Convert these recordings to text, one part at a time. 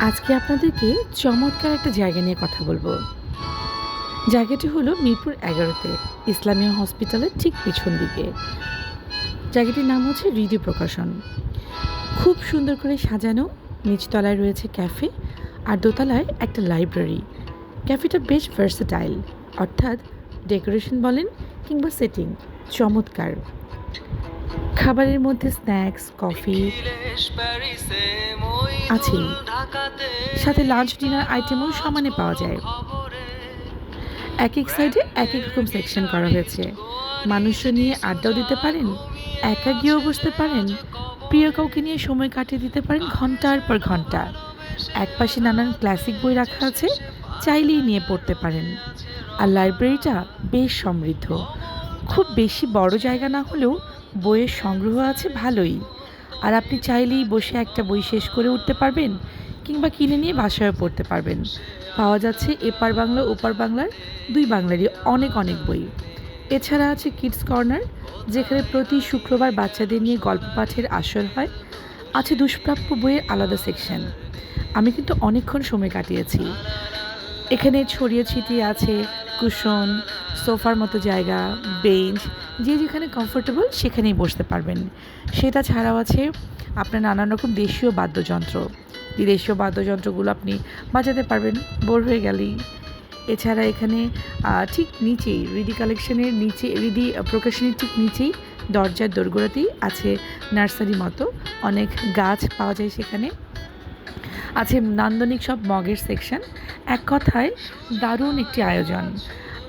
আজকে আপনাদেরকে চমৎকার একটা জায়গা নিয়ে কথা বলব। জায়গাটি হলো মিরপুর এগারোতে, ইসলামিয়া হসপিটালের ঠিক পিছন দিকে। জায়গাটির নাম হচ্ছে হৃদয় প্রকাশন। খুব সুন্দর করে সাজানো, নিচতলায় রয়েছে ক্যাফে আর দোতলায় একটা লাইব্রেরি। ক্যাফেটা বেশ ভার্সেটাইল অর্থাৎ ডেকোরেশন বলেন কিংবা সেটিং, চমৎকার। খাবারের মধ্যে স্ন্যাক্স, কফি আছেই সাথে লাঞ্চ ডিনার আইটেমও সমানে পাওয়া যায়। এক এক সাইডে এক এক রকম সেকশন করা হয়েছে। মানুষজন নিয়ে আড্ডাও দিতে পারেন একা গিয়েও বসতে পারেন, প্রিয় কাউকে নিয়ে সময় কাটিয়ে দিতে পারেন ঘণ্টার পর ঘণ্টা। এক পাশে নানান ক্লাসিক বই রাখা আছে, চাইলেই নিয়ে পড়তে পারেন। আর লাইব্রেরিটা বেশ সমৃদ্ধ। খুব বেশি বড় জায়গা না হলেও বইয়ের সংগ্রহ আছে ভালোই। আর আপনি চাইলেই বসে একটা বই শেষ করে উঠতে পারবেন কিংবা কিনে নিয়ে বাসায় পড়তে পারবেন। পাওয়া যাচ্ছে এপার বাংলা, ওপার বাংলার দুই বাংলারই অনেক অনেক বই। এছাড়া আছে কিডস কর্নার যেখানে প্রতি শুক্রবার বাচ্চাদের নিয়ে গল্প পাঠের আসর হয়। আছে দুষ্প্রাপ্য বইয়ের আলাদা সেকশন আমি কিন্তু অনেকক্ষণ সময় কাটিয়েছি। এখানে ছড়িয়ে ছিটিয়ে আছে কুশন, সোফার মতো জায়গা, বেঞ্চ যে যেখানে কমফোর্টেবল সেখানেই বসতে পারবেন। সেটা ছাড়াও আছে আপনার নানান রকম দেশীয় বাদ্যযন্ত্র। এই দেশীয় বাদ্যযন্ত্রগুলো আপনি বাজাতে পারবেন, বোর হয়ে গেলেই। এছাড়া এখানে ঠিক নিচেই রিডি কালেকশনের নিচে রিডি প্রকাশনের ঠিক নিচেই দরজার দোরগোড়াতেই আছে নার্সারি মতো অনেক গাছ পাওয়া যায় সেখানে। আছে নান্দনিক সব মগের সেকশন এক কথায় দারুণ একটি আয়োজন।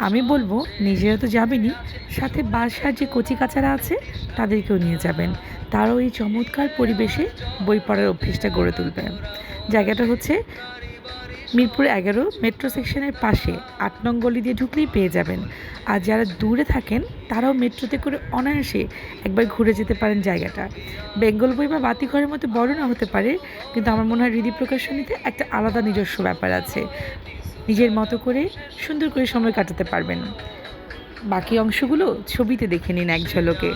আমি বলব, নিজেরা তো যাবেনই। সাথে বাসার যে কচি কাচারা আছে, তাদেরকেও নিয়ে যাবেন। তারাও এই চমৎকার পরিবেশে বই পড়ার অভ্যেসটা গড়ে তুলবে। জায়গাটা হচ্ছে মিরপুর এগারো, মেট্রো সেকশনের পাশে। আট নং গলি দিয়ে ঢুকলেই পেয়ে যাবেন। আর যারা দূরে থাকেন, তারাও মেট্রোতে করে অনায়াসে একবার ঘুরে যেতে পারেন জায়গাটা। বেঙ্গল বই বা বাতিঘরের মতো বড় না হতে পারে, কিন্তু আমার মনে হয় হৃদি প্রকাশনীতে একটা আলাদা নিজস্ব ব্যাপার আছে। নিজের মতো করে সুন্দর করে সময় কাটাতে পারবেন। বাকি অংশগুলো ছবিতে দেখে নিন এক ঝলকে।